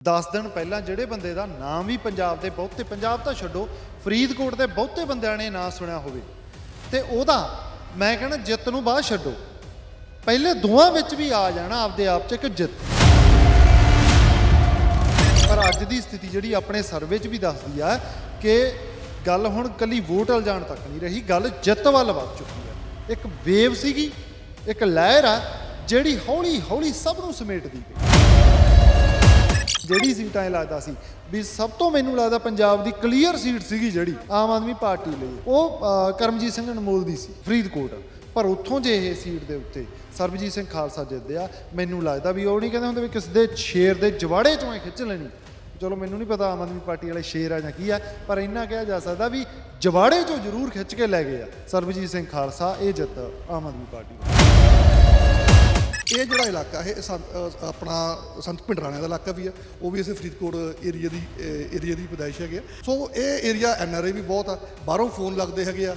10 ਦਿਨ ਪਹਿਲਾਂ ਜਿਹੜੇ ਬੰਦੇ ਦਾ ਨਾਮ ਵੀ ਪੰਜਾਬ ਦੇ ਬਹੁਤੇ ਪੰਜਾਬ ਤਾਂ ਛੱਡੋ, ਫਰੀਦਕੋਟ ਦੇ ਬਹੁਤੇ ਬੰਦਿਆਂ ਨੇ ਨਾਂ ਸੁਣਿਆ ਹੋਵੇ। ਤੇ ਉਹਦਾ ਮੈਂ ਕਹਿੰਦਾ ਜਿੱਤ ਨੂੰ ਬਾਅਦ ਛੱਡੋ। ਪਹਿਲੇ ਦੋਵਾਂ ਵਿੱਚ ਵੀ ਆ ਜਾਣਾ ਆਪਦੇ ਆਪ 'ਚ ਇੱਕ ਜਿੱਤ। ਪਰ ਅੱਜ ਦੀ ਸਥਿਤੀ ਜਿਹੜੀ ਆਪਣੇ ਸਰਵੇ 'ਚ ਵੀ ਦੱਸਦੀ ਆ ਕਿ ਗੱਲ ਹੁਣ ਕੱਲੀ ਵੋਟ ਵਾਲ ਜਾਣ ਤੱਕ ਨਹੀਂ ਰਹੀ, ਗੱਲ ਜਿੱਤ ਵੱਲ ਵੱਧ ਚੁੱਕੀ ਆ। ਇੱਕ ਵੇਵ ਸੀਗੀ, ਇੱਕ ਲਹਿਰ ਆ, ਜਿਹੜੀ ਹੌਲੀ ਹੌਲੀ ਸਭ ਨੂੰ ਸਮੇਟਦੀ ਗਈ ਜਿਹੜੀ ਸੀਟਾਂ ਇਹ ਲੱਗਦਾ ਸੀ, ਵੀ ਸਭ ਤੋਂ ਮੈਨੂੰ ਲੱਗਦਾ ਪੰਜਾਬ ਦੀ ਕਲੀਅਰ ਸੀਟ ਸੀਗੀ ਜਿਹੜੀ, ਆਮ ਆਦਮੀ ਪਾਰਟੀ ਲਈ। ਉਹ ਕਰਮਜੀਤ ਸਿੰਘ ਅਨਮੋਲ ਦੀ ਸੀ, ਫਰੀਦਕੋਟ। ਪਰ ਉੱਥੋਂ ਜੇ ਇਹ ਸੀਟ ਦੇ ਉੱਤੇ ਸਰਬਜੀਤ ਸਿੰਘ ਖਾਲਸਾ ਜਿੱਤਦੇ ਆ ਮੈਨੂੰ ਲੱਗਦਾ ਵੀ ਉਹ ਨਹੀਂ ਕਹਿੰਦੇ ਹੁੰਦੇ ਵੀ ਕਿਸ ਦੇ ਸ਼ੇਰ ਦੇ ਜਵਾੜੇ ਚੋਂ ਇਹ ਖਿੱਚ ਲੈਣੀ। ਚਲੋ, ਮੈਨੂੰ ਨਹੀਂ ਪਤਾ ਆਮ ਆਦਮੀ ਪਾਰਟੀ ਵਾਲੇ ਸ਼ੇਰ ਆ ਜਾਂ ਕੀ ਆ, ਪਰ ਇੰਨਾ ਕਿਹਾ ਜਾ ਸਕਦਾ ਵੀ ਜਵਾੜੇ ਚੋਂ ਜ਼ਰੂਰ ਖਿੱਚ ਕੇ ਲੈ ਗਏ ਆ ਸਰਬਜੀਤ ਸਿੰਘ ਖਾਲਸਾ, ਇਹ ਜਿੱਤ ਆਮ ਆਦਮੀ ਪਾਰਟੀ ਦੀ। ਇਹ ਜਿਹੜਾ ਇਲਾਕਾ ਇਹ ਸੰਤ- ਆਪਣਾ ਸੰਤ ਭਿੰਡਰਾਣਿਆਂ ਦਾ ਇਲਾਕਾ ਵੀ ਆ ਉਹ ਵੀ ਅਸੀਂ ਫਰੀਦਕੋਟ ਏਰੀਆ ਦੀ ਏਰੀਆ ਦੀ ਪਦਾਇਸ਼ ਹੈਗੇ ਆ। ਸੋ ਇਹ ਏਰੀਆ ਐਨਆਰਏ ਵੀ ਬਹੁਤ ਆ ਬਾਹਰੋਂ ਫੋਨ ਲੱਗਦੇ ਹੈਗੇ ਆ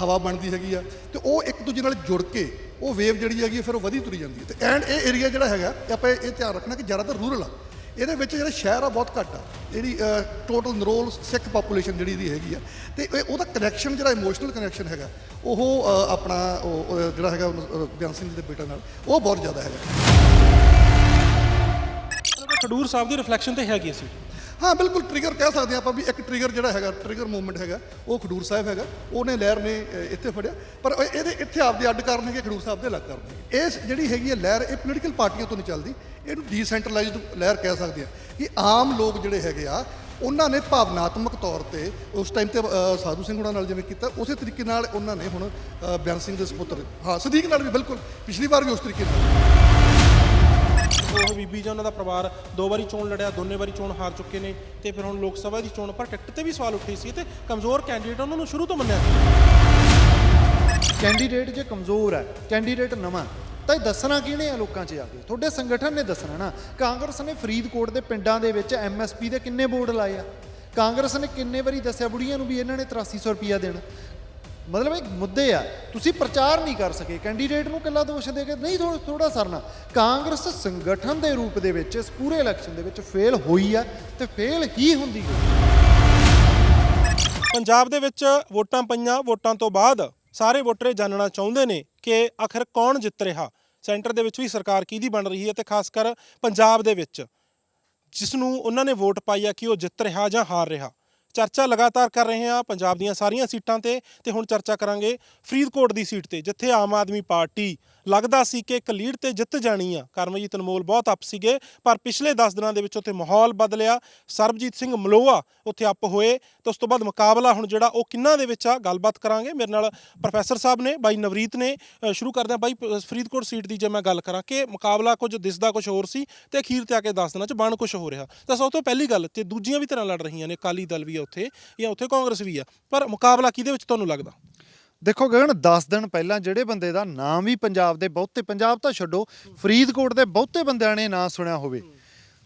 ਹਵਾ ਬਣਦੀ ਹੈਗੀ ਆ ਤੇ ਉਹ ਇੱਕ ਦੂਜੇ ਨਾਲ ਜੁੜ ਕੇ ਉਹ ਵੇਵ ਜਿਹੜੀ ਹੈਗੀ ਆ, ਫਿਰ ਉਹ ਵਧੀ ਤੁਰੀ ਜਾਂਦੀ ਹੈ ਤੇ ਐਂਡ ਇਹ ਏਰੀਆ ਜਿਹੜਾ ਹੈਗਾ ਆਪਾਂ ਇਹ ਧਿਆਨ ਰੱਖਣਾ ਕਿ ਜ਼ਿਆਦਾਤਰ ਰੂਰਲ ਆ। ਇਹਦੇ ਵਿੱਚ ਜਿਹੜਾ ਸ਼ਹਿਰ ਆ ਬਹੁਤ ਘੱਟ ਆ। ਜਿਹੜੀ ਟੋਟਲ ਨਰੋਲ ਸਿੱਖ ਪਾਪੂਲੇਸ਼ਨ ਜਿਹੜੀ ਦੀ ਹੈਗੀ ਆ। ਤੇ ਇਹ- ਉਹਦਾ ਕਨੈਕਸ਼ਨ ਜਿਹੜਾ ਇਮੋਸ਼ਨਲ ਕਨੈਕਸ਼ਨ ਹੈਗਾ ਉਹ ਆਪਣਾ ਉਹ ਜਿਹੜਾ ਹੈਗਾ ਉਹਨੂੰ, ਬਿਆਨ ਸਿੰਘ ਜੀ ਦੇ ਬੇਟਾ ਨਾਲ ਉਹ ਬਹੁਤ ਜ਼ਿਆਦਾ ਹੈਗਾ। ਖਡੂਰ ਸਾਹਿਬ ਦੀ ਰਿਫਲੈਕਸ਼ਨ ਤੇ ਹੈਗੀ ਸੀ। ਹਾਂ ਬਿਲਕੁਲ ਟ੍ਰਿਗਰ ਕਹਿ ਸਕਦੇ ਹਾਂ ਆਪਾਂ ਵੀ ਇੱਕ ਟ੍ਰਿਗਰ ਜਿਹੜਾ ਹੈਗਾ ਟ੍ਰਿਗਰ ਮੂਵਮੈਂਟ ਹੈਗਾ ਉਹ ਖਡੂਰ ਸਾਹਿਬ ਹੈਗਾ ਉਹਨੇ ਲਹਿਰ ਨੇ ਇੱਥੇ ਫੜਿਆ। ਪਰ ਇਹਦੇ ਇੱਥੇ ਆਪਦੇ ਅੱਡ ਕਾਰਨ ਹੈਗੇ ਖਡੂਰ ਸਾਹਿਬ ਦੇ ਅਲੱਗ ਕਾਰਨ ਇਸ ਜਿਹੜੀ ਹੈਗੀ ਹੈ ਲਹਿਰ ਇਹ ਪੋਲੀਟੀਕਲ ਪਾਰਟੀਆਂ ਤੋਂ ਨਹੀਂ ਚੱਲਦੀ। ਇਹਨੂੰ ਡੀਸੈਂਟਰਲਾਈਜ਼ਡ ਲਹਿਰ ਕਹਿ ਸਕਦੇ ਆ ਕਿ ਆਮ ਲੋਕ ਜਿਹੜੇ ਹੈਗੇ ਆ ਉਹਨਾਂ ਨੇ ਭਾਵਨਾਤਮਕ ਤੌਰ ਤੇ ਉਸ ਟਾਈਮ ਤੇ ਸਾਧੂ ਸਿੰਘ ਹੁਣਾਂ ਨਾਲ ਜਿਵੇਂ ਕੀਤਾ ਉਸੇ ਤਰੀਕੇ ਨਾਲ ਉਹਨਾਂ ਨੇ ਹੁਣ ਅਹ, ਬਿਆਨ ਸਿੰਘ ਦੇ ਸੁਪੁੱਤਰ ਹਾਂ ਸਦੀਕ ਨਾਲ ਵੀ ਬਿਲਕੁਲ ਪਿਛਲੀ ਵਾਰ ਵੀ ਉਸ ਤਰੀਕੇ ਨਾਲ। ਉਹ ਬੀਬੀ ਜਾਂ, ਉਹਨਾਂ ਦਾ ਪਰਿਵਾਰ ਦੋ ਵਾਰੀ ਚੋਣ ਲੜਿਆ, ਦੋਨੇ ਵਾਰੀ ਚੋਣ ਹਾਰ ਚੁੱਕੇ ਨੇ ਤੇ ਫਿਰ ਹੁਣ ਲੋਕ ਸਭਾ ਦੀ ਚੋਣ, ਪਰ ਟਿਕਟ ਤੇ ਵੀ ਸਵਾਲ ਉੱਠੇ ਸੀ ਤੇ ਕਮਜ਼ੋਰ ਕੈਂਡੀਡੇਟ ਉਹਨਾਂ ਨੂੰ ਸ਼ੁਰੂ ਤੋਂ ਮੰਨਿਆ ਸੀ। ਕੈਂਡੀਡੇਟ ਜੇ ਕਮਜ਼ੋਰ ਹੈ ਕੈਂਡੀਡੇਟ ਨਵਾਂ ਤਾਂ ਇਹ ਦੱਸਣਾ ਕਿਹਨੇ ਆ ਲੋਕਾਂ 'ਚ ਆ ਕੇ? ਤੁਹਾਡੇ ਸੰਗਠਨ ਨੇ ਦੱਸਣਾ ਨਾ। ਕਾਂਗਰਸ ਨੇ ਫਰੀਦਕੋਟ ਦੇ ਪਿੰਡਾਂ ਦੇ ਵਿੱਚ ਐਮਐਸਪੀ ਦੇ ਕਿੰਨੇ ਬੋਰਡ ਲਾਏ ਆ? ਕਾਂਗਰਸ ਨੇ ਕਿੰਨੇ ਵਾਰੀ ਦੱਸਿਆ, ਬੁੜੀਆਂ ਨੂੰ ਵੀ ਇਹਨਾਂ ਨੇ 8300 ਰੁਪਿਆ ਦੇਣਾ। ਮਤਲਬ ਇਹ ਮੁੱਦੇ ਆ। ਤੁਸੀਂ ਪ੍ਰਚਾਰ ਨਹੀਂ ਕਰ ਸਕੇ। ਕੈਂਡੀਡੇਟ ਨੂੰ ਕੱਲਾ ਦੋਸ਼ ਦੇ ਕੇ ਨਹੀਂ ਥੋੜਾ ਸਰਨਾ। ਕਾਂਗਰਸ ਸੰਗਠਨ ਦੇ ਰੂਪ ਦੇ ਵਿੱਚ ਇਸ ਪੂਰੇ ਇਲੈਕਸ਼ਨ ਦੇ ਵਿੱਚ ਫੇਲ ਹੋਈ ਆ ਤੇ ਫੇਲ ਹੀ ਹੁੰਦੀ ਗਈ ਪੰਜਾਬ ਦੇ ਵਿੱਚ ਵੋਟਾਂ ਪਈਆਂ। ਵੋਟਾਂ ਤੋਂ ਬਾਅਦ ਸਾਰੇ ਵੋਟਰ ਇਹ ਜਾਣਨਾ ਚਾਹੁੰਦੇ ਨੇ ਕਿ ਆਖਰ ਕੌਣ ਜਿੱਤ ਰਿਹਾ। ਸੈਂਟਰ ਦੇ ਵਿੱਚ ਵੀ ਸਰਕਾਰ ਕਿਹਦੀ ਬਣ ਰਹੀ ਹੈ ਤੇ ਖਾਸ ਕਰ ਪੰਜਾਬ ਦੇ ਵਿੱਚ। ਜਿਸ ਨੂੰ ਉਹਨਾਂ ਨੇ ਵੋਟ ਪਾਈ ਆ ਕਿ ਉਹ ਜਿੱਤ ਰਿਹਾ ਜਾਂ ਹਾਰ ਰਿਹਾ। ਚਰਚਾ ਲਗਾਤਾਰ ਕਰ ਰਹੇ ਹਾਂ ਪੰਜਾਬ ਦੀਆਂ ਸਾਰੀਆਂ ਸੀਟਾਂ ਤੇ ਤੇ ਹੁਣ ਚਰਚਾ ਕਰਾਂਗੇ ਫਰੀਦਕੋਟ ਦੀ ਸੀਟ ਤੇ, ਜਿੱਥੇ ਆਮ ਆਦਮੀ ਪਾਰਟੀ ਲੱਗਦਾ ਸੀ ਕਿ ਇੱਕ ਲੀਡ ਤੇ ਜਿੱਤ ਜਾਣੀ ਆ। ਕਰਮਜੀਤ ਅਨਮੋਲ ਬਹੁਤ ਅੱਪ ਸੀਗੇ, ਪਰ ਪਿਛਲੇ 10 ਦਿਨਾਂ ਦੇ ਵਿੱਚ ਉੱਥੇ ਮਾਹੌਲ ਬਦਲਿਆ। ਸਰਬਜੀਤ ਸਿੰਘ ਮਲੋਆ ਉੱਥੇ ਅੱਪ ਹੋਏ। ਤੇ ਉਸ ਤੋਂ ਬਾਅਦ ਮੁਕਾਬਲਾ ਹੁਣ ਜਿਹੜਾ ਉਹ ਕਿੰਨਾਂ ਦੇ ਵਿੱਚ ਆ, ਗੱਲਬਾਤ ਕਰਾਂਗੇ। ਮੇਰੇ ਨਾਲ ਪ੍ਰੋਫੈਸਰ ਸਾਹਿਬ ਨੇ, ਬਾਈ ਨਵਰੀਤ ਨੇ। ਸ਼ੁਰੂ ਕਰਦੇ ਆ ਬਾਈ ਫਰੀਦਕੋਟ ਸੀਟ ਦੀ ਜੇ ਮੈਂ ਗੱਲ ਕਰਾਂ ਕਿ ਮੁਕਾਬਲਾ ਕੁਝ ਦਿਸਦਾ ਕੁਝ ਹੋਰ ਸੀ ਤੇ ਅਖੀਰ ਤੇ ਆ ਕੇ 10 ਦਿਨਾਂ ਚ ਬਣ ਕੁਝ ਹੋ ਰਿਹਾ। ਤਾਂ ਸਭ ਤੋਂ ਪਹਿਲੀ ਗੱਲ ਤੇ ਦੂਜੀਆਂ ਵੀ ਤਰ੍ਹਾਂ ਲੜ ਰਹੀਆਂ ਨੇ, ਅਕਾਲੀ ਦਲ ਵੀ ਆ ਉੱਥੇ ਜਾਂ ਉੱਥੇ ਕਾਂਗਰਸ ਵੀ ਆ। ਪਰ ਮੁਕਾਬਲਾ ਕਿਹਦੇ ਵਿੱਚ ਤੁਹਾਨੂੰ ਲੱਗਦਾ? ਦੇਖੋ ਗਗਨ 10 ਦਿਨ ਪਹਿਲਾਂ ਜਿਹੜੇ ਬੰਦੇ ਦਾ ਨਾਮ ਵੀ ਪੰਜਾਬ ਦੇ ਬਹੁਤੇ, ਪੰਜਾਬ ਤਾਂ ਛੱਡੋ, ਫਰੀਦਕੋਟ ਦੇ ਬਹੁਤੇ ਬੰਦਿਆਂ ਨੇ ਨਾਂ ਸੁਣਿਆ ਹੋਵੇ।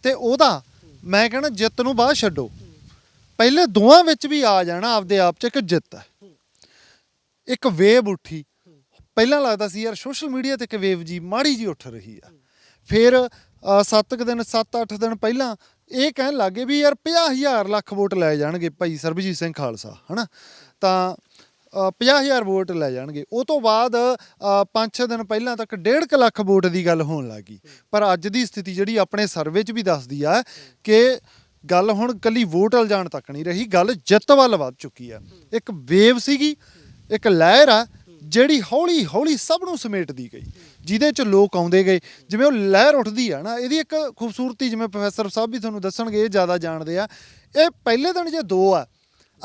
ਤੇ ਉਹਦਾ ਮੈਂ ਕਹਿੰਦਾ ਜਿੱਤ ਨੂੰ ਬਾਅਦ ਛੱਡੋ। ਪਹਿਲੇ ਦੋਵਾਂ ਵਿੱਚ ਵੀ ਆ ਜਾਣਾ ਆਪਦੇ ਆਪ 'ਚ ਇੱਕ ਜਿੱਤ। ਹੈ ਇੱਕ ਵੇਵ ਉੱਠੀ। ਪਹਿਲਾਂ ਲੱਗਦਾ ਸੀ, ਯਾਰ ਸੋਸ਼ਲ ਮੀਡੀਆ ਤੇ ਇੱਕ ਵੇਵ ਜੀ, ਮਾੜੀ ਜੀ ਉੱਠ ਰਹੀ ਆ। ਫਿਰ 7 ਕੁ ਦਿਨ 7-8 ਦਿਨ ਪਹਿਲਾਂ ਇਹ ਕਹਿਣ ਲੱਗੇ ਵੀ ਯਾਰ 50000 ਲੱਖ ਵੋਟ ਲੈ ਜਾਣਗੇ ਭਾਈ ਸਰਬਜੀਤ ਸਿੰਘ ਖਾਲਸਾ, ਹਨਾ? ਤਾਂ 50000 ਵੋਟ ਲੈ ਜਾਣਗੇ। ਉਹ ਤੋਂ ਬਾਅਦ 5-6 ਦਿਨ ਪਹਿਲਾਂ ਤੱਕ 1.5 ਲੱਖ ਵੋਟ ਦੀ ਗੱਲ ਹੋਣ ਲੱਗੀ ਪਰ ਅੱਜ ਦੀ ਸਥਿਤੀ ਜਿਹੜੀ ਆਪਣੇ ਸਰਵੇ 'ਚ ਵੀ ਦੱਸਦੀ ਆ ਕਿ ਗੱਲ ਹੁਣ ਕੱਲੀ ਵੋਟ ਵਾਲ ਜਾਣ ਤੱਕ ਨਹੀਂ ਰਹੀ, ਗੱਲ ਜਿੱਤ ਵੱਲ ਵੱਧ ਚੁੱਕੀ ਆ। ਇੱਕ ਵੇਵ ਸੀਗੀ, ਇੱਕ ਲਹਿਰ ਆ, ਜਿਹੜੀ ਹੌਲੀ ਹੌਲੀ ਸਭ ਨੂੰ ਸਮੇਟਦੀ ਗਈ, ਜਿਹਦੇ ਚ ਲੋਕ ਆਉਂਦੇ ਗਏ। ਜਿਵੇਂ ਉਹ ਲਹਿਰ ਉੱਠਦੀ ਆ ਨਾ, ਇਹਦੀ ਇੱਕ ਖੂਬਸੂਰਤੀ ਜਿਵੇਂ ਪ੍ਰੋਫੈਸਰ ਸਾਹਿਬ ਵੀ ਤੁਹਾਨੂੰ ਦੱਸਣਗੇ, ਇਹ ਜ਼ਿਆਦਾ ਜਾਣਦੇ ਆ। ਇਹ ਪਹਿਲੇ ਦਿਨ ਜੇ ਦੋ ਆ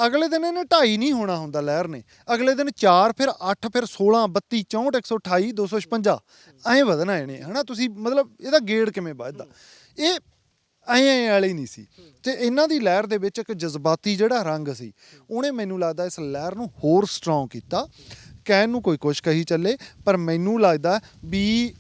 ਅਗਲੇ ਦਿਨ ਇਹਨੇ ਢਾਈ ਨਹੀਂ ਹੋਣਾ ਹੁੰਦਾ ਲਹਿਰ ਨੇ। ਅਗਲੇ ਦਿਨ 4 ਫਿਰ 8 ਫਿਰ 16 32 64 128 256 ਐਂ ਵਧਣਾ ਇਹਨੇ, ਹਨਾ? ਤੁਸੀਂ ਮਤਲਬ ਇਹਦਾ ਗੇੜ ਕਿਵੇਂ ਵੱਧਦਾ? ਇਹ ਐਂ ਐਂ ਵਾਲੀ ਨਹੀਂ ਸੀ। ਤੇ ਇਹਨਾਂ ਦੀ ਲਹਿਰ ਦੇ ਵਿੱਚ ਇੱਕ ਜਜ਼ਬਾਤੀ ਜਿਹੜਾ ਰੰਗ ਸੀ, ਉਹਨੇ ਮੈਨੂੰ ਲੱਗਦਾ ਇਸ ਲਹਿਰ ਨੂੰ ਹੋਰ ਸਟਰੋਂਗ ਕੀਤਾ। ਕਹਿਣ ਨੂੰ ਕੋਈ ਕੁਛ ਕਹੀ ਚੱਲੇ, ਪਰ ਮੈਨੂੰ ਲੱਗਦਾ ਵੀ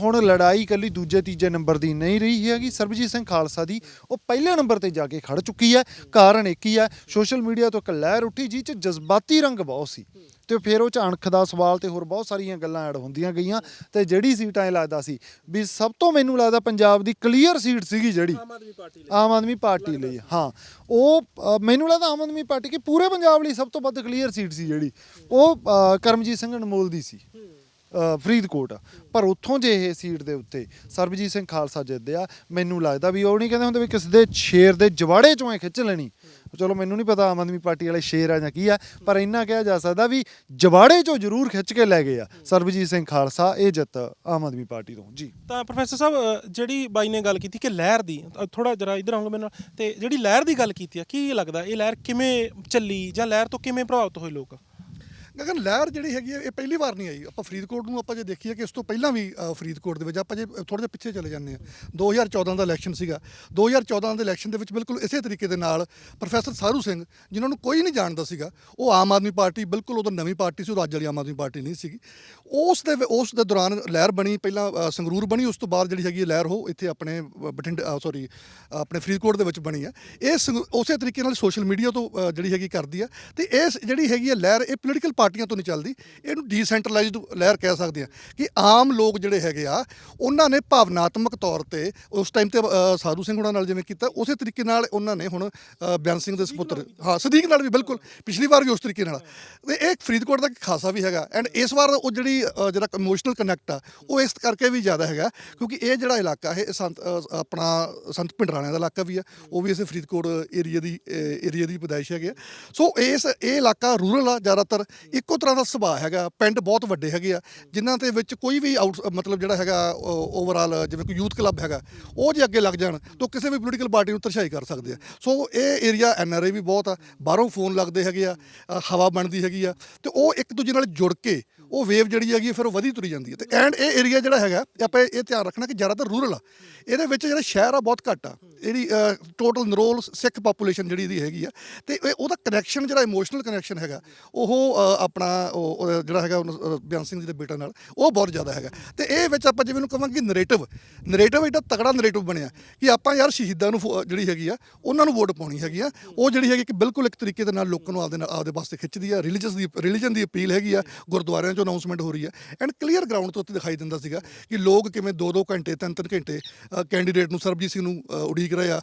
ਹੁਣ ਲੜਾਈ ਇਕੱਲੀ ਦੂਜੇ, ਤੀਜੇ ਨੰਬਰ ਦੀ ਨਹੀਂ ਰਹੀ ਹੈਗੀ। ਸਰਬਜੀਤ ਸਿੰਘ ਖਾਲਸਾ ਦੀ ਉਹ ਪਹਿਲੇ ਨੰਬਰ ਤੇ ਜਾ ਕੇ ਖੜ ਚੁੱਕੀ ਹੈ। ਕਾਰਨ ਇੱਕ ਹੀ ਹੈ, ਸੋਸ਼ਲ ਮੀਡੀਆ ਤੋਂ ਇੱਕ ਲਹਿਰ ਉੱਠੀ, ਜਿਹ ਚ ਜਜ਼ਬਾਤੀ ਰੰਗ ਬਹੁਤ ਸੀ। ਤੇ ਫਿਰ ਉਹ ਚ ਅਣਖ ਦਾ ਸਵਾਲ ਤੇ ਹੋਰ ਬਹੁਤ ਸਾਰੀਆਂ ਗੱਲਾਂ ਐਡ ਹੁੰਦੀਆਂ ਗਈਆਂ ਤੇ ਜਿਹੜੀ ਸੀਟ ਐ ਲੱਗਦਾ ਸੀ ਵੀ ਸਭ ਤੋਂ ਮੈਨੂੰ ਲੱਗਦਾ ਪੰਜਾਬ ਦੀ ਕਲੀਅਰ ਸੀਟ ਸੀਗੀ ਜਿਹੜੀ ਆਮ ਆਦਮੀ ਪਾਰਟੀ ਆਮ ਆਦਮੀ ਪਾਰਟੀ ਲਈ ਹਾਂ। ਉਹ ਅ, ਮੈਨੂੰ ਲੱਗਦਾ ਆਮ ਆਦਮੀ ਪਾਰਟੀ ਕੀ ਪੂਰੇ ਪੰਜਾਬ ਲਈ ਸਭ ਤੋਂ ਵੱਧ ਕਲੀਅਰ ਸੀਟ ਸੀ ਜਿਹੜੀ। ਉਹ ਅ, ਕਰਮਜੀਤ ਸਿੰਘ ਅਨਮੋਲ ਦੀ ਸੀ ਅ, ਫਰੀਦਕੋਟ। ਪਰ ਉੱਥੋਂ ਜੇ ਇਹ ਸੀਟ ਦੇ ਉੱਤੇ ਸਰਬਜੀਤ ਸਿੰਘ ਖਾਲਸਾ ਜਿੱਤਦੇ ਆ ਮੈਨੂੰ ਲੱਗਦਾ ਵੀ ਉਹ ਨਹੀਂ ਕਹਿੰਦੇ ਹੁੰਦੇ ਵੀ ਕਿਸੇ ਦੇ ਸ਼ੇਰ ਦੇ ਜਵਾੜੇ ਚੋਂ ਐ ਖਿੱਚ ਲੈਣੀ। ਚਲੋ ਮੈਨੂੰ ਨਹੀਂ ਪਤਾ ਆਮ ਆਦਮੀ ਪਾਰਟੀ ਵਾਲੇ ਸ਼ੇਰ ਆ ਜਾਂ ਕੀ ਆ ਪਰ ਇੰਨਾ ਕਿਹਾ ਜਾ ਸਕਦਾ ਵੀ ਜਵਾੜੇ ਚੋਂ ਜ਼ਰੂਰ ਖਿੱਚ ਕੇ ਲੈ ਗਏ ਆ। ਸਰਬਜੀਤ ਸਿੰਘ ਖਾਲਸਾ ਇਹ ਜਿੱਤ ਆਮ ਆਦਮੀ ਪਾਰਟੀ ਤੋਂ ਜੀ। ਤਾਂ ਪ੍ਰੋਫੈਸਰ ਸਾਹਿਬ ਅ, ਜਿਹੜੀ ਬਾਈ ਨੇ ਗੱਲ ਕੀਤੀ ਕਿ ਲਹਿਰ ਦੀ ਥੋੜਾ ਜਰਾ ਇਧਰ ਆਉਂਗੇ ਮੇਰੇ ਨਾਲ ਤੇ ਜਿਹੜੀ ਲਹਿਰ ਦੀ ਗੱਲ ਕੀਤੀ ਆ ਕੀ ਲੱਗਦਾ ਇਹ ਲਹਿਰ ਕਿਵੇਂ ਚੱਲੀ ਜਾਂ ਲਹਿਰ ਤੋਂ ਕਿਵੇਂ ਪ੍ਰਭਾਵਿਤ ਹੋਏ ਲੋਕ? ਗਗਨ ਲਹਿਰ ਜਿਹੜੀ ਹੈਗੀ ਹੈ ਇਹ ਪਹਿਲੀ ਵਾਰ ਨਹੀਂ ਆਈ। ਆਪਾਂ ਫਰੀਦਕੋਟ ਨੂੰ ਆਪਾਂ ਜੇ ਦੇਖੀਏ ਕਿ ਇਸ ਤੋਂ ਪਹਿਲਾਂ ਵੀ ਅ, ਫਰੀਦਕੋਟ ਦੇ ਵਿੱਚ ਆਪਾਂ ਜੇ ਥੋੜਾ ਜਿਹਾ ਪਿੱਛੇ ਚਲੇ ਜਾਂਦੇ ਆ 2014 ਦਾ ਇਲੈਕਸ਼ਨ ਸੀਗਾ। 2014 ਦੇ ਇਲੈਕਸ਼ਨ ਦੇ ਵਿੱਚ ਬਿਲਕੁਲ ਇਸੇ ਤਰੀਕੇ ਦੇ ਨਾਲ ਪ੍ਰੋਫੈਸਰ ਸਾਰੂ ਸਿੰਘ ਜਿਨ੍ਹਾਂ ਨੂੰ ਕੋਈ ਨਹੀਂ ਜਾਣਦਾ ਸੀਗਾ ਉਹ ਆਮ ਆਦਮੀ ਪਾਰਟੀ ਬਿਲਕੁਲ ਉਦੋਂ ਨਵੀਂ ਪਾਰਟੀ ਸੀ ਉਹ ਅੱਜ ਵਾਲੀ ਆਮ ਆਦਮੀ ਪਾਰਟੀ ਨਹੀਂ ਸੀਗੀ। ਉਸ ਦੇ ਉਸ ਦੇ ਦੌਰਾਨ ਲਹਿਰ ਬਣੀ ਪਹਿਲਾਂ ਅ, ਸੰਗਰੂਰ ਬਣੀ ਉਸ ਤੋਂ ਬਾਅਦ ਜਿਹੜੀ ਹੈਗੀ ਹੈ ਲਹਿਰ ਉਹ ਇੱਥੇ ਆਪਣੇ ਅ, ਬਠਿੰਡੇ ਸੌਰੀ ਆਪਣੇ ਫਰੀਦਕੋਟ ਦੇ ਵਿੱਚ ਬਣੀ ਆ ਇਹ ਸੰਗ- ਉਸੇ ਤਰੀਕੇ ਨਾਲ ਸੋਸ਼ਲ ਮੀਡੀਆ ਤੋਂ ਅ, ਜਿਹੜੀ ਹੈਗੀ ਕਰਦੀ ਆ ਤੇ ਇਸ ਜਿਹੜੀ ਹੈਗੀ ਹੈ ਲਹਿਰ ਇਹ ਪੋਲੀਟੀਕਲ ਪਾਰਟੀਆਂ ਤੋਂ ਨਹੀਂ ਚੱਲਦੀ। ਇਹਨੂੰ ਡੀਸੈਂਟਰਲਾਈਜ਼ਡ ਲਹਿਰ ਕਹਿ ਸਕਦੇ ਆ ਕਿ ਆਮ ਲੋਕ ਜਿਹੜੇ ਹੈਗੇ ਆ ਉਹਨਾਂ ਨੇ ਭਾਵਨਾਤਮਕ ਤੌਰ ਤੇ ਉਸ ਟਾਈਮ ਤੇ ਸਾਧੂ ਸਿੰਘ ਹੁਣਾਂ ਨਾਲ ਜਿਵੇਂ ਕੀਤਾ ਉਸੇ ਤਰੀਕੇ ਨਾਲ ਉਹਨਾਂ ਨੇ ਹੁਣ ਬਿਆਨ ਸਿੰਘ ਦੇ ਸੁਪੁੱਤਰ ਹਾਂ ਸਦੀਕ ਨਾਲ ਵੀ ਬਿਲਕੁਲ। ਪਿਛਲੀ ਵਾਰ ਵੀ ਉਸ ਤਰੀਕੇ ਨਾਲ। ਤੇ ਇਹ ਫਰੀਦਕੋਟ ਦਾ ਖਾਸਾ ਵੀ ਹੈਗਾ। ਐਂਡ ਇਸ ਵਾਰ ਉਹ ਜਿਹੜੀ ਜਿਹੜਾ ਇਮੋਸ਼ਨਲ ਕਨੈਕਟ ਆ ਉਹ ਇਸ ਕਰਕੇ ਵੀ ਜ਼ਿਆਦਾ ਹੈਗਾ ਕਿਉਂਕਿ ਇਹ ਜਿਹੜਾ ਇਲਾਕਾ ਹੈ ਇਹ ਸੰਤ ਆਪਣਾ ਸੰਤ ਪਿੰਡਰਾਣਿਆਂ ਦਾ ਇਲਾਕਾ ਵੀ ਆ। ਉਹ ਵੀ ਇਸੇ ਫਰੀਦਕੋਟ ਏਰੀਆ ਦੀ ਏਰੀਆ ਦੀ ਪੈਦਾਇਸ਼ ਹੈਗੇ ਸੋ ਇਸ ਇਹ ਇਲਾਕਾ ਰੂਰਲ ਆ ਜ਼ਿਆਦਾਤਰ। ਇੱਕੋ ਤਰ੍ਹਾਂ ਦਾ ਸੁਭਾਅ ਹੈਗਾ, ਪਿੰਡ ਬਹੁਤ ਵੱਡੇ ਹੈਗੇ ਆ, ਜਿਨ੍ਹਾਂ ਦੇ ਵਿੱਚ ਕੋਈ ਵੀ ਆਊਟ ਮਤਲਬ ਜਿਹੜਾ ਹੈਗਾ ਓਵਰਆਲ ਜਿਵੇਂ ਕੋਈ ਯੂਥ ਕਲੱਬ ਹੈਗਾ, ਉਹ ਜੇ ਅੱਗੇ ਲੱਗ ਜਾਣ, ਤਾਂ ਕਿਸੇ ਵੀ ਪੋਲੀਟੀਕਲ ਪਾਰਟੀ ਨੂੰ ਤਰਸ਼ਾਈ ਕਰ ਸਕਦੇ ਆ। ਸੋ ਇਹ ਏਰੀਆ ਐਨਆਰਏ ਵੀ ਬਹੁਤ ਆ, ਬਾਹਰੋਂ ਫੋਨ ਲੱਗਦੇ ਹੈਗੇ ਆ ਹਵਾ ਬਣਦੀ ਹੈਗੀ ਆ, ਤੇ ਉਹ ਇੱਕ ਦੂਜੇ ਨਾਲ ਜੁੜ ਕੇ ਉਹ ਵੇਵ ਜਿਹੜੀ ਹੈਗੀ ਆ, ਫਿਰ ਉਹ ਵਧੀ ਤੁਰੀ ਜਾਂਦੀ ਹੈ। ਤੇ ਐਂਡ ਇਹ ਏਰੀਆ ਜਿਹੜਾ ਹੈਗਾ ਆਪਾਂ ਇਹ ਧਿਆਨ ਰੱਖਣਾ ਕਿ ਜ਼ਿਆਦਾਤਰ ਰੂਰਲ ਆ। ਇਹਦੇ ਵਿੱਚ ਜਿਹੜਾ ਸ਼ਹਿਰ ਆ ਬਹੁਤ ਘੱਟ ਆ। ਇਹਦੀ ਟੋਟਲ ਨਰੋਲ ਸਿੱਖ ਪਾਪੂਲੇਸ਼ਨ ਜਿਹੜੀ ਇਹਦੀ ਹੈਗੀ ਆ। ਤੇ ਇਹ- ਉਹਦਾ ਕਨੈਕਸ਼ਨ ਜਿਹੜਾ ਇਮੋਸ਼ਨਲ ਕਨੈਕਸ਼ਨ ਹੈਗਾ ਉਹ ਆਪਣਾ ਉਹ ਜਿਹੜਾ ਹੈਗਾ ਉਹਨੂੰ, ਅ, ਬਿਆਨ ਸਿੰਘ ਜੀ ਦੇ ਬੇਟਾ ਨਾਲ ਉਹ ਬਹੁਤ ਜ਼ਿਆਦਾ ਹੈਗਾ। ਤੇ ਇਹ ਵਿੱਚ ਆਪਾਂ ਜਿਵੇਂ ਨੂੰ ਕਹਾਂਗੇ ਨਰੇਟਿਵ ਨਰੇਟਿਵ ਇਹਦਾ ਤਗੜਾ ਨਰੇਟਿਵ ਬਣਿਆ ਕਿ ਆਪਾਂ ਯਾਰ ਸ਼ਹੀਦਾਂ ਨੂੰ ਫੋ- ਜਿਹੜੀ ਹੈਗੀ ਆ ਉਹਨਾਂ ਨੂੰ ਵੋਟ ਪਾਉਣੀ ਹੈਗੀ ਆ। ਉਹ ਜਿਹੜੀ ਹੈਗੀ ਕਿ ਬਿਲਕੁਲ ਇੱਕ ਤਰੀਕੇ ਦੇ ਨਾਲ ਲੋਕਾਂ ਨੂੰ ਆਪਦੇ ਨਾਲ ਆਪਦੇ ਵਾਸਤੇ ਖਿੱਚਦੀ ਆ। ਰਿਲੀਜੀਅਸ ਦੀ ਰਿਲੀਜਨ ਦੀ ਅਪੀਲ ਹੈਗੀ ਆ ਗੁਰਦੁਆਰਿਆਂ 'ਚੋਂ ਅਨਾਉਂਸਮੈਂਟ ਹੋ ਰਹੀ ਆ ਐਂਡ ਕਲੀਅਰ ਗਰਾਊਂਡ ਤੋਂ ਉੱਤੇ ਦਿਖਾਈ ਦਿੰਦਾ ਸੀਗਾ ਕਿ ਲੋਕ ਕਿਵੇਂ 2-2 ਘੰਟੇ 3-3 ਘੰਟੇ ਕੈਂਡੀਡੇਟ ਨੂੰ ਸਰਬਜੀਤ ਸਿੰਘ ਨੂੰ ਉਡੀਕ ਰਹੇ ਆ।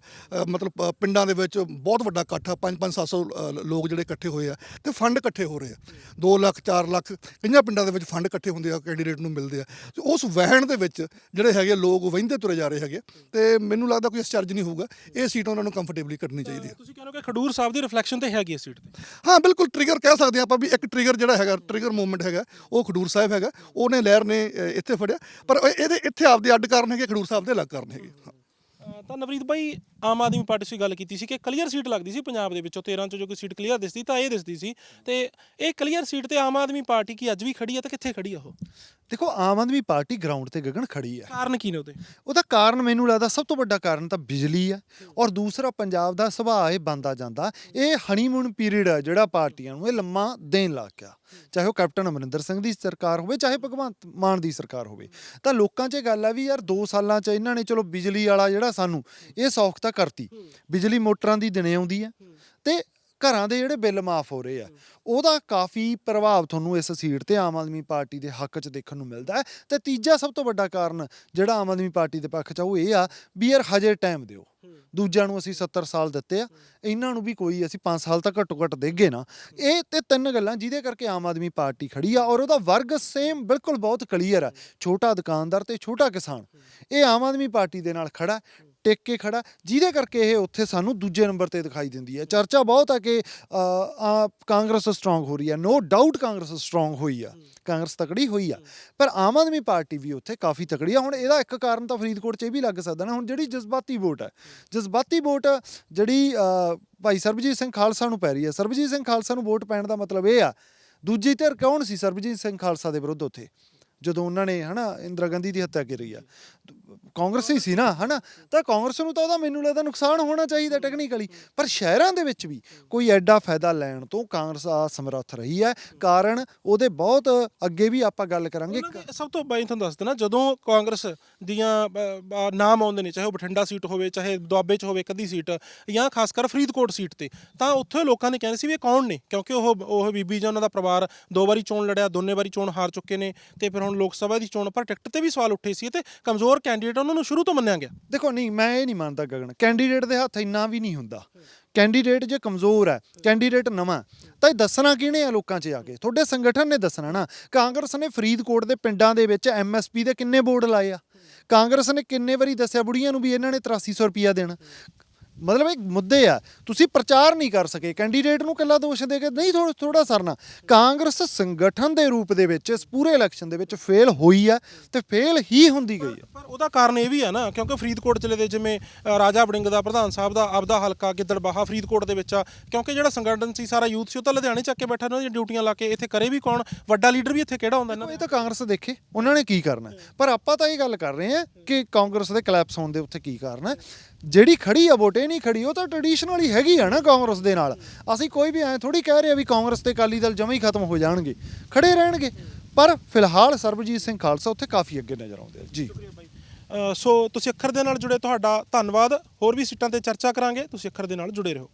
ਮਤਲਬ ਪਿੰਡਾਂ ਦੇ ਵਿੱਚ ਬਹੁਤ ਵੱਡਾ ਇਕੱਠ ਆ 5-5 700 ਲੋਕ ਜਿਹੜੇ ਇਕੱਠੇ ਹੋਏ ਆ ਤੇ ਫੰਡ ਇਕੱਠੇ ਹੋ ਰਹੇ ਆ। 2 ਲੱਖ 4 ਲੱਖ ਕਈਆਂ ਪਿੰਡਾਂ ਦੇ ਵਿੱਚ ਫੰਡ ਇਕੱਠੇ ਹੁੰਦੇ ਆ ਕੈਂਡੀਡੇਟ ਨੂੰ ਮਿਲਦੇ ਆ। ਉਸ ਵਹਿਣ ਦੇ ਵਿੱਚ ਜਿਹੜੇ ਹੈਗੇ ਲੋਕ ਵਹਿੰਦੇ ਤੁਰੇ ਜਾ ਰਹੇ ਹੈਗੇ ਤੇ ਮੈਨੂੰ ਲੱਗਦਾ ਕੋਈ ਅਸਚਰਜ ਨਹੀਂ ਹੋਊਗਾ ਇਹ ਸੀਟ ਉਹਨਾਂ ਨੂੰ ਕੰਫਰਟੇਬਲੀ ਕੱਢਣੀ ਚਾਹੀਦੀ ਹੈ ਤੁਸੀਂ ਕਹਿੰਦੇ ਕਿ ਖਡੂਰ ਸਾਹਿਬ ਦੀ ਰਿਫਲੈਕਸ਼ਨ ਤੇ ਹੈਗੀ ਹੈ ਸੀਟ ਤੇ? ਹਾਂ ਬਿਲਕੁਲ ਟ੍ਰਿਗਰ ਕਹਿ ਸਕਦੇ ਹਾਂ ਆਪਾਂ ਵੀ ਇੱਕ ਟ੍ਰਿਗਰ ਜਿਹੜਾ ਹੈਗਾ ਟ੍ਰਿਗਰ ਮੂਵਮੈਂਟ ਹੈਗਾ। ਉਹ ਖਡੂਰ ਸਾਹਿਬ ਹੈਗਾ, ਉਹਨੇ ਲਹਿਰ ਨੇ ਇੱਥੇ ਫੜਿਆ। ਪਰ ਇਹਦੇ ਇੱਥੇ ਆਪਦੇ ਅੱਡ ਕਾਰਨ ਹੈਗੇ, ਖਡੂਰ ਸਾਹਿਬ ਦੇ ਅਲੱਗ ਕਾਰਨ ਹੈਗੇ। ਤਾਂ ਨਵਰੀਤ ਭਾਈ ਆਮ ਆਦਮੀ ਪਾਰਟੀ ਸੀ ਗੱਲ ਕੀਤੀ ਸੀ ਕਿ ਕਲੀਅਰ ਸੀਟ ਲੱਗਦੀ ਸੀ ਪੰਜਾਬ ਦੇ ਵਿੱਚੋਂ 13 ਚੋਂ ਜੋ ਕੋਈ ਸੀਟ ਕਲੀਅਰ ਦਿਸਦੀ, ਤਾਂ ਇਹ ਦਿਸਦੀ ਸੀ। ਤੇ ਇਹ ਕਲੀਅਰ ਸੀਟ ਤੇ ਆਮ ਆਦਮੀ ਪਾਰਟੀ ਕੀ ਅੱਜ ਵੀ ਖੜੀ ਆ ਤਾਂ ਕਿੱਥੇ ਖੜੀ ਆ ਉਹ? ਦੇਖੋ ਆਮ ਆਦਮੀ ਪਾਰਟੀ ਗਰਾਊਂਡ ਤੇ ਗਗਨ ਖੜੀ ਆ। ਕਾਰਨ ਕੀ ਨੇ ਉਹਦੇ? ਉਹਦਾ ਕਾਰਨ ਮੈਨੂੰ ਲੱਗਦਾ ਸਭ ਤੋਂ ਵੱਡਾ ਕਾਰਨ ਤਾਂ ਬਿਜਲੀ ਆ ਔਰ ਦੂਸਰਾ ਪੰਜਾਬ ਦਾ ਸੁਭਾਅ ਇਹ ਬੰਦਾ ਜਾਂਦਾ। ਇਹ ਹਨੀਮੂਨ ਪੀਰੀਅਡ ਆ ਜਿਹੜਾ ਪਾਰਟੀਆਂ ਨੂੰ ਇਹ ਲੰਮਾ ਦੇਣ ਲੱਗ ਗਿਆ। ਚਾਹੇ ਉਹ ਕੈਪਟਨ ਅਮਰਿੰਦਰ ਸਿੰਘ ਦੀ ਸਰਕਾਰ ਹੋਵੇ ਚਾਹੇ ਭਗਵੰਤ ਮਾਨ ਦੀ ਸਰਕਾਰ ਹੋਵੇ। ਤਾਂ ਲੋਕਾਂ 'ਚ ਇਹ ਗੱਲ ਆ ਵੀ ਯਾਰ 2 ਸਾਲਾਂ 'ਚ ਇਹਨਾਂ ਨੇ ਚਲੋ ਬਿਜਲੀ ਵਾਲਾ ਜਿਹੜਾ ਸਾਨੂੰ ਇਹ ਸੌਖ ਤਾਂ ਕਰਤੀ। ਬਿਜਲੀ ਮੋਟਰਾਂ ਦੀ ਦਿਨੇ ਆਉਂਦੀ ਆ। ਤੇ ਘਰਾਂ ਦੇ ਜਿਹੜੇ ਬਿੱਲ ਮਾਫ ਹੋ ਰਹੇ ਆ, ਉਹਦਾ ਕਾਫੀ ਪ੍ਰਭਾਵ ਤੁਹਾਨੂੰ ਇਸ ਸੀਟ ਤੇ ਆਮ ਆਦਮੀ ਪਾਰਟੀ ਦੇ ਹੱਕ 'ਚ ਦੇਖਣ ਨੂੰ ਮਿਲਦਾ ਹੈ। ਤੇ ਤੀਜਾ ਸਭ ਤੋਂ ਵੱਡਾ ਕਾਰਨ ਜਿਹੜਾ ਆਮ ਆਦਮੀ ਪਾਰਟੀ ਦੇ ਪੱਖ 'ਚ ਆ, ਉਹ ਇਹ ਆ ਵੀ ਯਾਰ ਹਜੇ ਟਾਈਮ ਦਿਓ। ਦੂਜਿਆਂ ਨੂੰ ਅਸੀਂ 70 ਸਾਲ ਦਿੱਤੇ ਆ, ਇਹਨਾਂ ਨੂੰ ਵੀ ਕੋਈ ਅਸੀਂ 5 ਸਾਲ ਤੱਕ ਘੱਟੋ ਘੱਟ ਦੇਗੇ ਨਾ। ਇਹ ਤੇ ਤਿੰਨ ਗੱਲਾਂ ਜਿਹਦੇ ਕਰਕੇ ਆਮ ਆਦਮੀ ਪਾਰਟੀ ਖੜੀ ਆ ਔਰ ਉਹਦਾ ਵਰਗ ਸੇਮ ਬਿਲਕੁਲ ਬਹੁਤ ਕਲੀਅਰ ਆ। ਛੋਟਾ ਦੁਕਾਨਦਾਰ ਤੇ ਛੋਟਾ ਕਿਸਾਨ, ਇਹ ਆਮ ਆਦਮੀ ਪਾਰਟੀ ਦੇ ਨਾਲ ਖੜਾ ਟਿਕ ਕੇ ਖੜਾ। ਜਿਹਦੇ ਕਰਕੇ ਇਹ ਉੱਥੇ ਸਾਨੂੰ ਦੂਜੇ ਨੰਬਰ ਤੇ ਦਿਖਾਈ ਦਿੰਦੀ ਹੈ। ਚਰਚਾ ਬਹੁਤ ਆ ਕਿ ਆ, ਕਾਂਗਰਸ ਸਟਰੋਂਗ ਹੋ ਰਹੀ ਹੈ। ਨੋ ਡਾਊਟ ਕਾਂਗਰਸ ਸਟਰੋਂਗ ਹੋਈ ਆ। ਕਾਂਗਰਸ ਤਕੜੀ ਹੋਈ ਆ। ਪਰ ਆਮ ਆਦਮੀ ਪਾਰਟੀ ਵੀ ਉੱਥੇ ਕਾਫੀ ਤਕੜੀ ਆ। ਹੁਣ ਇਹਦਾ ਇੱਕ ਕਾਰਨ ਤਾਂ ਫਰੀਦਕੋਟ 'ਚ ਇਹ ਵੀ ਲੱਗ ਸਕਦਾ ਨਾ। ਹੁਣ ਜਿਹੜੀ ਜਜ਼ਬਾਤੀ ਵੋਟ ਹੈ ਜਜ਼ਬਾਤੀ ਵੋਟ ਜਿਹੜੀ ਭਾਈ ਸਰਬਜੀਤ ਸਿੰਘ ਖਾਲਸਾ ਨੂੰ ਪੈ ਰਹੀ ਹੈ। ਸਰਬਜੀਤ ਸਿੰਘ ਖਾਲਸਾ ਨੂੰ ਵੋਟ ਪੈਣ ਦਾ ਮਤਲਬ ਇਹ ਆ ਦੂਜੀ ਧਿਰ ਕੌਣ ਸੀ ਸਰਬਜੀਤ ਸਿੰਘ ਖਾਲਸਾ ਦੇ ਵਿਰੁੱਧ ਉੱਥੇ? ਜਦੋਂ ਉਹਨਾਂ ਨੇ ਹਨਾ ਇੰਦਰਾ ਗਾਂਧੀ ਦੀ ਹੱਤਿਆ ਕਰੀ ਆ। ਕਾਂਗਰਸੀ ਸੀ ਨਾ, ਹਨਾ? ਤਾਂ ਕਾਂਗਰਸ ਨੂੰ ਤਾਂ ਉਹਦਾ ਮੈਨੂੰ ਲੱਗਦਾ ਨੁਕਸਾਨ ਹੋਣਾ ਚਾਹੀਦਾ ਟੈਕਨੀਕਲੀ ਪਰ ਸ਼ਹਿਰਾਂ ਦੇ ਵਿੱਚ ਵੀ ਕੋਈ ਐਡਾ ਫਾਇਦਾ ਲੈਣ ਤੋਂ ਕਾਂਗਰਸ ਆ ਸਮਰੱਥ ਰਹੀ ਹੈ। ਕਾਰਨ ਉਹਦੇ ਬਹੁਤ ਅੱਗੇ ਵੀ ਆਪਾਂ ਗੱਲ ਕਰਾਂਗੇ। ਉਹਨਾਂ ਸਭ ਤੋਂ ਬਾਈ ਤੁਹਾਨੂੰ ਦੱਸ ਦਿੰਦਾ, ਜਦੋਂ ਕਾਂਗਰਸ ਦੀਆਂ ਨਾਮ ਆਉਂਦੇ ਨੇ, ਚਾਹੇ ਉਹ ਬਠਿੰਡਾ ਸੀਟ ਹੋਵੇ, ਚਾਹੇ ਦੁਆਬੇ 'ਚ ਹੋਵੇ ਇੱਕ ਸੀਟ, ਜਾਂ ਖਾਸ ਕਰ ਫਰੀਦਕੋਟ ਸੀਟ ਤੇ, ਤਾਂ ਉੱਥੇ ਲੋਕਾਂ ਨੇ ਕਹਿੰਦੇ ਸੀ ਵੀ ਇਹ ਕੌਣ ਨੇ? ਕਿਉਂਕਿ ਉਹ ਉਹ ਬੀਬੀ ਜਾਂ, ਉਹਨਾਂ ਦਾ ਪਰਿਵਾਰ ਦੋ ਵਾਰੀ ਚੋਣ ਲੜਿਆ, ਦੋਨੇ ਵਾਰੀ ਚੋਣ ਹਾਰ ਚੁੱਕੇ ਨੇ ਤੇ ਫਿਰ ਹੁਣ ਲੋਕ ਸਭਾ ਦੀ ਚੋਣ, ਪਰ ਟਿਕਟ ਤੇ ਵੀ ਸਵਾਲ ਉੱਠੇ ਸੀ ਤੇ ਕਮਜ਼ੋਰ ਕੈਂਡੀਡੇਟ ਉਹਨਾਂ ਨੂੰ ਸ਼ੁਰੂ ਤੋਂ ਮੰਨਿਆ ਗਿਆ। ਦੇਖੋ, ਨਹੀਂ, ਮੈਂ ਇਹ ਨਹੀਂ ਮੰਨਦਾ ਗਗਨ। ਕੈਂਡੀਡੇਟ ਦੇ ਹੱਥ ਇੰਨਾ ਵੀ ਨਹੀਂ ਹੁੰਦਾ। ਕੈਂਡੀਡੇਟ ਜੇ ਕਮਜ਼ੋਰ ਹੈ ਕੈਂਡੀਡੇਟ ਨਵਾਂ ਤਾਂ ਇਹ ਦੱਸਣਾ ਕਿਹਨੇ ਆ ਲੋਕਾਂ 'ਚ ਜਾ ਕੇ? ਤੁਹਾਡੇ ਸੰਗਠਨ ਨੇ ਦੱਸਣਾ ਨਾ। ਕਾਂਗਰਸ ਨੇ ਫਰੀਦਕੋਟ ਦੇ ਪਿੰਡਾਂ ਦੇ ਵਿੱਚ ਐਮਐਸਪੀ ਦੇ ਕਿੰਨੇ ਬੋਰਡ ਲਾਏ ਆ। ਕਾਂਗਰਸ ਨੇ ਕਿੰਨੇ ਵਾਰੀ ਦੱਸਿਆ, ਬੁੜੀਆਂ ਨੂੰ ਵੀ ਇਹਨਾਂ ਨੇ 8300 ਰੁਪਿਆ ਦੇਣਾ। ਮਤਲਬ ਇਹ ਮੁੱਦੇ ਆ। ਤੁਸੀਂ ਪ੍ਰਚਾਰ ਨਹੀਂ ਕਰ ਸਕੇ। ਕੈਂਡੀਡੇਟ ਨੂੰ ਕੱਲਾ ਦੋਸ਼ ਦੇ ਕੇ ਨਹੀਂ ਥੋੜਾ ਥੋੜਾ ਸਰਨਾ। ਕਾਂਗਰਸ ਸੰਗਠਨ ਦੇ ਰੂਪ ਦੇ ਵਿੱਚ ਇਸ ਪੂਰੇ ਇਲੈਕਸ਼ਨ ਦੇ ਵਿੱਚ ਫੇਲ ਹੋਈ ਆ ਤੇ ਫੇਲ ਹੀ ਹੁੰਦੀ ਗਈ ਆ। ਪਰ ਉਹਦਾ ਕਾਰਨ ਇਹ ਵੀ ਹੈ ਨਾ ਕਿਉਂਕਿ ਫਰੀਦਕੋਟ ਜ਼ਿਲ੍ਹੇ ਦੇ ਜਿਵੇਂ ਅ, ਰਾਜਾ ਵੜਿੰਗ ਦਾ ਪ੍ਰਧਾਨ ਸਾਹਿਬ ਦਾ ਆਪਦਾ ਹਲਕਾ ਗਿੱਦੜਬਾਹਾ ਫਰੀਦਕੋਟ ਦੇ ਵਿੱਚ ਆ। ਕਿਉਂਕਿ ਜਿਹੜਾ ਸੰਗਠਨ ਸੀ ਸਾਰਾ ਯੂਥ ਸੀ ਉਹ ਤਾਂ ਲੁਧਿਆਣੇ ਚੱਕ ਕੇ ਬੈਠਾ ਉਹਨਾਂ ਦੀਆਂ ਡਿਊਟੀਆਂ ਲਾ ਕੇ ਇੱਥੇ ਕਰੇ ਵੀ ਕੌਣ? ਵੱਡਾ ਲੀਡਰ ਵੀ ਇੱਥੇ ਕਿਹੜਾ ਹੁੰਦਾ ਇਹਨਾਂ ਇਹ ਤਾਂ ਕਾਂਗਰਸ ਦੇਖੇ ਉਹਨਾਂ ਨੇ ਕੀ ਕਰਨਾ। ਹੈ। ਪਰ ਆਪਾਂ ਤਾਂ ਇਹ ਗੱਲ ਕਰ ਰਹੇ ਹਾਂ ਕਿ ਕਾਂਗਰਸ ਦੇ ਕਲੈਪਸ ਹੋਣ ਦੇ ਉੱਤੇ ਕੀ ਕਾਰਨ ਹੈ। ਜਿਹੜੀ ਖੜੀ ਆ ਵੋਟੇ ਨਹੀਂ ਖੜੀ, ਉਹ ਤਾਂ ਟ੍ਰੈਡੀਸ਼ਨਲ ਹੀ ਹੈਗੀ ਆ ਨਾ ਕਾਂਗਰਸ ਦੇ ਨਾਲ। ਅਸੀਂ ਕੋਈ ਵੀ ਐ ਥੋੜੀ ਕਹਿ ਰਹੇ ਆ ਵੀ ਕਾਂਗਰਸ ਤੇ ਅਕਾਲੀ ਦਲ ਜਮਾਂ ਹੀ ਖਤਮ ਹੋ ਜਾਣਗੇ। ਖੜੇ ਰਹਿਣਗੇ। ਪਰ ਫਿਲਹਾਲ ਸਰਬਜੀਤ ਸਿੰਘ ਖਾਲਸਾ ਉੱਥੇ ਕਾਫੀ ਅੱਗੇ ਨਜ਼ਰ ਆਉਂਦੇ ਆ। ਜੀ। ਸੋ ਤੁਸੀਂ ਅੱਖਰ ਦੇ ਨਾਲ ਜੁੜੇ, ਤੁਹਾਡਾ ਧੰਨਵਾਦ। ਹੋਰ ਵੀ ਸੀਟਾਂ ਤੇ ਚਰਚਾ ਕਰਾਂਗੇ। ਤੁਸੀਂ ਅੱਖਰ ਦੇ ਨਾਲ ਜੁੜੇ ਰਹੋ।